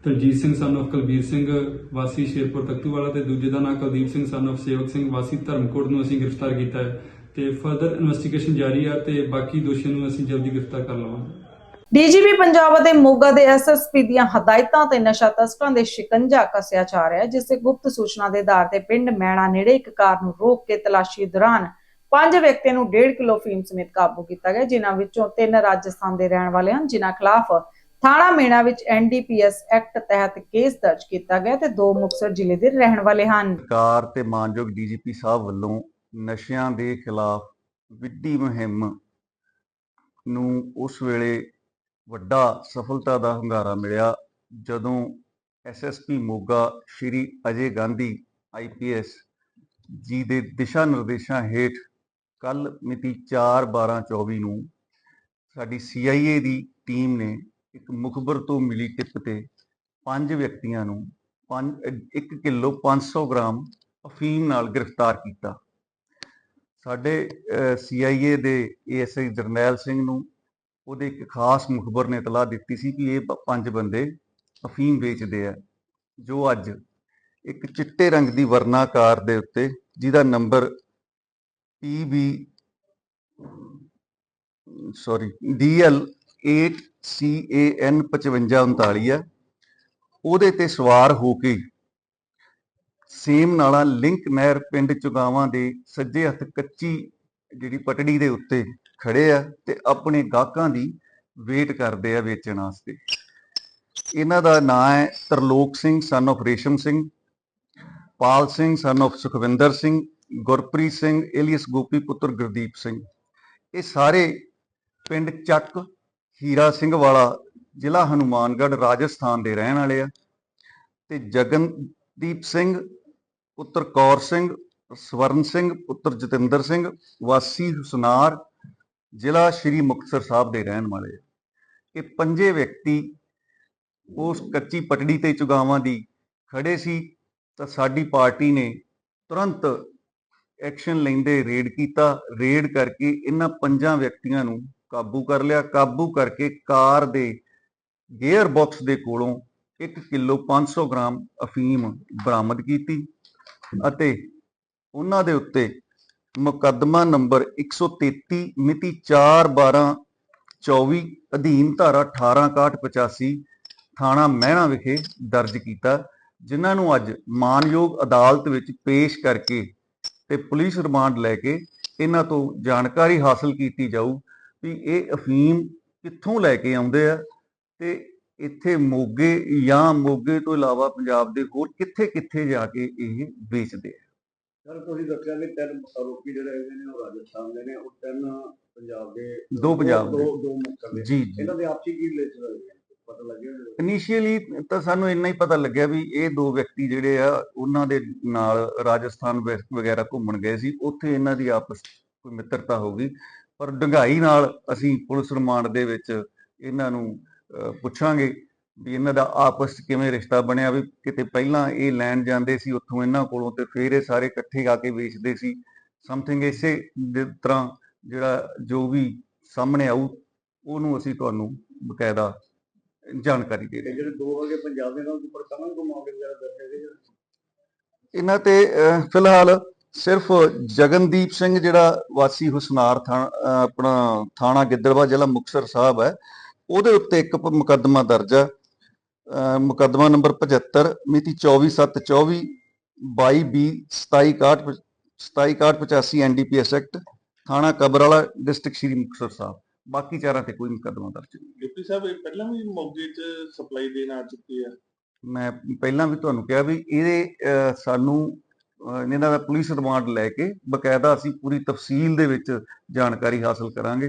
ਦਲਜੀਤ ਸਿੰਘ ਸਨ of ਕੁਲਬੀਰ ਸਿੰਘ, ਵਾਸੀ ਸ਼ੇਰਪੁਰ ਤਖਤੂਵਾਲਾ ਤੇ ਦੂਜੇ ਦਾ ਨਾਂ ਕੁਲਦੀਪ ਸਿੰਘ ਸਨ of ਸੇਵਕ ਸਿੰਘ, ਵਾਸੀ ਧਰਮਕੋਟ ਨੂੰ ਅਸੀਂ ਗ੍ਰਿਫਤਾਰ ਕੀਤਾ ਹੈ। ਤੇ ਫਰਦਰ ਇਨਵੈਸਟੀਗੇਸ਼ਨ ਜਾਰੀ ਆ ਤੇ ਬਾਕੀ ਦੋਸ਼ੀਆਂ ਨੂੰ ਅਸੀਂ ਜਲਦੀ ਗ੍ਰਿਫਤਾਰ ਕਰ ਲਵਾਂਗੇ। ਡੀਜੀਪੀ ਪੰਜਾਬ ਅਤੇ ਮੋਗਾ ਦੇ ਐਸਐਸਪੀ ਦੀਆਂ ਹਦਾਇਤਾਂ ਤੇ ਨਸ਼ਾ ਤਸਕਰਾਂ ਦੇ ਸ਼ਿਕੰਜਾ ਕੱਸਿਆ ਜਾ ਰਿਹਾ ਹੈ, ਜਿਸ ਤੇ ਗੁਪਤ ਸੂਚਨਾ ਦੇ ਆਧਾਰ ਤੇ ਪਿੰਡ ਮੈਣਾ ਨੇੜੇ ਇੱਕ ਕਾਰ ਨੂੰ ਰੋਕ ਕੇ ਤਲਾਸ਼ੀ ਦੌਰਾਨ ਪੰਜ ਵਿਅਕਤੀਆਂ ਨੂੰ 1.5 ਕਿਲੋ ਫੀਮ ਸਮੇਤ ਕਾਬੂ ਕੀਤਾ ਗਿਆ, ਜਿਨ੍ਹਾਂ ਵਿੱਚੋਂ ਤਿੰਨ ਰਾਜਸਥਾਨ ਦੇ ਰਹਿਣ ਵਾਲੇ ਹਨ, ਜਿਨ੍ਹਾਂ ਖਿਲਾਫ ਥਾਣਾ ਮੇਣਾ ਵਿੱਚ ਐਨਡੀਪੀਐਸ ਐਕਟ ਤਹਿਤ ਕੇਸ ਦਰਜ ਕੀਤਾ ਗਿਆ ਤੇ ਦੋ ਮੁਕਤਸਰ ਜ਼ਿਲ੍ਹੇ ਦੇ ਰਹਿਣ ਵਾਲੇ ਹਨ। ਸਰਕਾਰ ਤੇ ਮਾਨਯੋਗ ਡੀਜੀਪੀ ਸਾਹਿਬ ਵੱਲੋਂ ਨਸ਼ਿਆਂ ਦੇ ਖਿਲਾਫ ਵਿੱਢੀ ਮੁਹਿੰਮ ਨੂੰ ਉਸ ਵੇਲੇ ਵੱਡਾ ਸਫਲਤਾ ਦਾ ਹੁੰਗਾਰਾ ਮਿਲਿਆ ਜਦੋਂ ਐਸਐਸਪੀ ਮੋਗਾ ਸ਼੍ਰੀ ਅਜੇ ਗਾਂਧੀ ਆਈਪੀਐਸ ਜੀ ਦੇ ਦਿਸ਼ਾ ਨਿਰਦੇਸ਼ਾਂ ਹੇਠ ਕੱਲ ਮਿਤੀ 4/12/24 ਨੂੰ ਸਾਡੀ ਸੀਆਈਏ ਦੀ ਟੀਮ ਨੇ ਇੱਕ ਮੁਖਬਰ ਤੋਂ ਮਿਲੀ ਟਿਪ ਤੇ ਪੰਜ ਵਿਅਕਤੀਆਂ ਨੂੰ 1 ਕਿਲੋ 500 ਗ੍ਰਾਮ ਅਫੀਮ ਨਾਲ ਗ੍ਰਿਫਤਾਰ ਕੀਤਾ। ਸਾਡੇ ਸੀਆਈਏ ਦੇ ਏਐਸਆਈ ਜਰਨੈਲ ਸਿੰਘ ਨੂੰ ਉਹਦੇ ਇੱਕ ਖਾਸ ਮੁਖਬਰ ਨੇ ਇਤਲਾਹ ਦਿੱਤੀ ਸੀ ਕਿ ਇਹ ਪੰਜ ਬੰਦੇ ਅਫੀਮ ਵੇਚਦੇ ਆ, ਜੋ ਅੱਜ ਇੱਕ ਚਿੱਟੇ ਰੰਗ ਦੀ ਵਰਨਾਕਾਰ ਦੇ ਉੱਤੇ, ਜਿਹਦਾ number PB sorry DL 8CAN 5539 ਆ, ਉਹਦੇ ਤੇ ਸਵਾਰ ਹੋ ਕੇ ਸੇਮ ਨਾਲਾ ਲਿੰਕ ਨਹਿਰ ਪਿੰਡ ਚੁਗਾਵਾਂ ਦੇ ਸੱਜੇ ਹੱਥ ਕੱਚੀ ਜਿਹੜੀ ਪਟੜੀ ਦੇ ਉੱਤੇ ਖੜੇ ਆ ਤੇ ਆਪਣੇ ਗਾਹਕਾਂ ਦੀ ਵੇਟ ਕਰਦੇ ਆ ਵੇਚਣ ਵਾਸਤੇ। ਇਹਨਾਂ ਦਾ ਨਾਮ ਹੈ Tarlok Singh son of Resham Singh, Pal Singh son of Sukhwinder Singh, Gurpreet Singh, alias Gopi ਪੁੱਤਰ ਗੁਰਦੀਪ ਸਿੰਘ। ਇਹ ਸਾਰੇ ਪਿੰਡ ਚੱਕ ਹੀਰਾ ਸਿੰਘ ਵਾਲਾ ਜ਼ਿਲ੍ਹਾ ਹਨੂਮਾਨਗੜ੍ਹ, ਰਾਜਸਥਾਨ ਦੇ ਰਹਿਣ ਵਾਲੇ ਆ। ਤੇ ਜਗਨਦੀਪ ਸਿੰਘ, ਪੁੱਤਰ ਕੌਰ ਸਿੰਘ, ਸਵਰਨ ਸਿੰਘ, ਪੁੱਤਰ ਜਤਿੰਦਰ ਸਿੰਘ, ਵਾਸੀ ਹੁਸਨਾਰ ਜ਼ਿਲ੍ਹਾ ਸ਼੍ਰੀ ਮੁਕਤਸਰ ਸਾਹਿਬ ਦੇ ਰਹਿਣ ਵਾਲੇ ਇਹ ਪੰਜੇ ਵਿਅਕਤੀ ਉਸ ਕੱਚੀ ਪਟੜੀ ਤੇ ਚੁਗਾਵਾਂ ਦੀ ਖੜੇ ਸੀ ਤਾਂ ਸਾਡੀ ਪਾਰਟੀ ਨੇ ਤੁਰੰਤ ਐਕਸ਼ਨ ਲੈਂਦੇ ਰੇਡ ਕੀਤਾ। ਰੇਡ ਕਰਕੇ ਇਹਨਾਂ ਪੰਜਾਂ ਵਿਅਕਤੀਆਂ ਨੂੰ ਕਾਬੂ ਕਰ ਲਿਆ। ਕਾਬੂ ਕਰਕੇ ਕਾਰ ਦੇ ਗੇਅਰ ਬਾਕਸ ਦੇ ਕੋਲੋਂ 1 ਕਿਲੋ 500 ਗ੍ਰਾਮ ਅਫੀਮ ਬਰਾਮਦ ਕੀਤੀ ਅਤੇ ਉਹਨਾਂ ਦੇ ਉੱਤੇ ਮੁਕੱਦਮਾ ਨੰਬਰ 133 ਮਿਤੀ 4/12/24 ਅਧੀਨ ਧਾਰਾ 186185 ਥਾਣਾ ਮਹਿਣਾ ਵਿਖੇ ਦਰਜ ਕੀਤਾ, ਜਿਨ੍ਹਾਂ ਨੂੰ ਅੱਜ ਮਾਨਯੋਗ ਅਦਾਲਤ ਵਿੱਚ ਪੇਸ਼ ਕਰਕੇ ਤੇ ਪੁਲਿਸ ਰਿਮਾਂਡ ਲੈ ਕੇ ਇਹਨਾਂ ਤੋਂ ਜਾਣਕਾਰੀ ਹਾਸਲ ਕੀਤੀ ਜਾਊ ਵੀ ਇਹ ਅਫੀਮ ਕਿੱਥੋਂ ਲੈ ਕੇ ਆਉਂਦੇ ਆ ਤੇ ਇੱਥੇ ਮੋਗੇ ਜਾਂ ਮੋਗੇ ਤੋਂ ਇਲਾਵਾ ਪੰਜਾਬ ਦੇ ਹੋਰ ਕਿੱਥੇ ਕਿੱਥੇ ਜਾ ਕੇ ਇਹ ਵੇਚਦੇ ਆ। ਸਰ ਤੁਸੀਂ ਦੱਸਿਆ ਕਿ ਤਿੰਨ ਆਰੋਪੀ ਜਿਹੜੇ ਹੈਗੇ ਨੇ ਉਹ ਰਾਜਸਥਾਨ ਦੇ ਨੇ ਉਹ ਤਿੰਨ ਪੰਜਾਬ ਦੇ ਦੋ ਪੰਜਾਬ ਦੇ। ਦੋ ਦੋ ਮੁਕਤਸਰ ਦੇ। ਜੀ ਇਹਨਾਂ ਦੇ ਆਪਸੀ ਕੀ ਰਿਲੇਸ਼ਨ ਹੈ ਪਤਾ ਲੱਗਿਆ ਇਨੀਸ਼ੀਅਲੀ ਤਾਂ ਸਾਨੂੰ ਇੰਨਾ ਹੀ ਪਤਾ ਲੱਗਿਆ ਵੀ ਇਹ ਦੋ ਵਿਅਕਤੀ ਜਿਹੜੇ ਆ ਉਹਨਾਂ ਦੇ ਨਾਲ ਰਾਜਸਥਾਨ ਵਗੈਰਾ ਘੁੰਮਣ ਗਏ ਸੀ। ਉੱਥੇ ਇਹਨਾਂ ਦੀ ਆਪਸ ਕੋਈ ਮਿੱਤਰਤਾ ਹੋ ਗਈ। ਪਰ ਡੰਗਾਈ ਨਾਲ ਅਸੀਂ ਪੁਲਿਸ ਰਿਮਾਂਡ ਦੇ ਵਿੱਚ ਇਹਨਾਂ ਨੂੰ ਪੁੱਛਾਂਗੇ। ਵੀ ਇਹਨਾਂ ਦਾ ਆਪਸ 'ਚ ਕਿਵੇਂ ਰਿਸ਼ਤਾ ਬਣਿਆ ਵੀ ਕਿਤੇ ਪਹਿਲਾਂ ਇਹ ਲੈਣ ਜਾਂਦੇ ਸੀ ਉੱਥੋਂ ਇਹਨਾਂ ਕੋਲੋਂ ਤੇ ਫਿਰ ਇਹ ਸਾਰੇ ਇਕੱਠੇ ਆ ਕੇ ਵੇਚਦੇ ਸੀ। ਸਮਥਿੰਗ ਇਸੇ ਤਰ੍ਹਾਂ ਜਿਹੜਾ ਜੋ ਵੀ ਸਾਹਮਣੇ ਆਊ ਉਹਨੂੰ ਅਸੀਂ ਤੁਹਾਨੂੰ ਬਕਾਇਦਾ ਜਾਣਕਾਰੀ ਦੇ ਰਹੇ ਜਿਹੜੇ ਦੋ ਹੈਗੇ ਪੰਜਾਬ ਦੇ ਨਾਲ ਉੱਪਰ ਕਮਾਂ ਕੋ ਮਾਮਲੇ ਵਗੈਰਾ ਦਰਜ ਹੈਗੇ ਇਹਨਾਂ ਤੇ ਫਿਲਹਾਲ ਸਿਰਫ ਜਗਨਦੀਪ ਸਿੰਘ ਜਿਹੜਾ ਵਾਸੀ ਹੁਸਨਾਰ ਆਪਣਾ ਥਾਣਾ ਗਿੱਦੜਵਾ ਜ਼ਿਲ੍ਹਾ ਮੁਕਤਸਰ ਸਾਹਿਬ ਹੈ ਉਹਦੇ ਉੱਤੇ ਇੱਕ ਮੁਕੱਦਮਾ ਦਰਜ ਹੈ। ਮੁਕੱਦਮਾ ਨੰਬਰ 75 ਮਿਤੀ 24/7/24 22 2761 2765 ਐਨਡੀਪੀਐਸ ਐਕਟ ਥਾਣਾ ਕਬਰਾਲਾ ਡਿਸਟ੍ਰਿਕਟ ਸ਼੍ਰੀ ਮੁਕਤਸਰ ਸਾਹਿਬ। ਬਾਕੀ ਚਾਰਾਂ ਤੇ ਕੋਈ ਮੁਕੱਦਮਾ ਦਰਜ ਨਹੀਂ। ਡਿਪਟੀ ਸਾਹਿਬ ਇਹ ਪਹਿਲਾਂ ਵੀ ਮੋਗੇ 'ਚ ਸਪਲਾਈ ਦੇਣ ਆ ਚੁੱਕੀ ਆ? ਮੈਂ ਪਹਿਲਾਂ ਵੀ ਤੁਹਾਨੂੰ ਕਿਹਾ ਵੀ ਇਹਦੇ ਸਾਨੂੰ ਇਹਨਾਂ ਦਾ ਪੁਲਿਸ ਰਿਮਾਂਡ ਲੈ ਕੇ ਬਕਾਇਦਾ ਅਸੀਂ ਪੂਰੀ ਤਫਸੀਲ ਦੇ ਵਿੱਚ ਜਾਣਕਾਰੀ ਹਾਸਲ ਕਰਾਂਗੇ।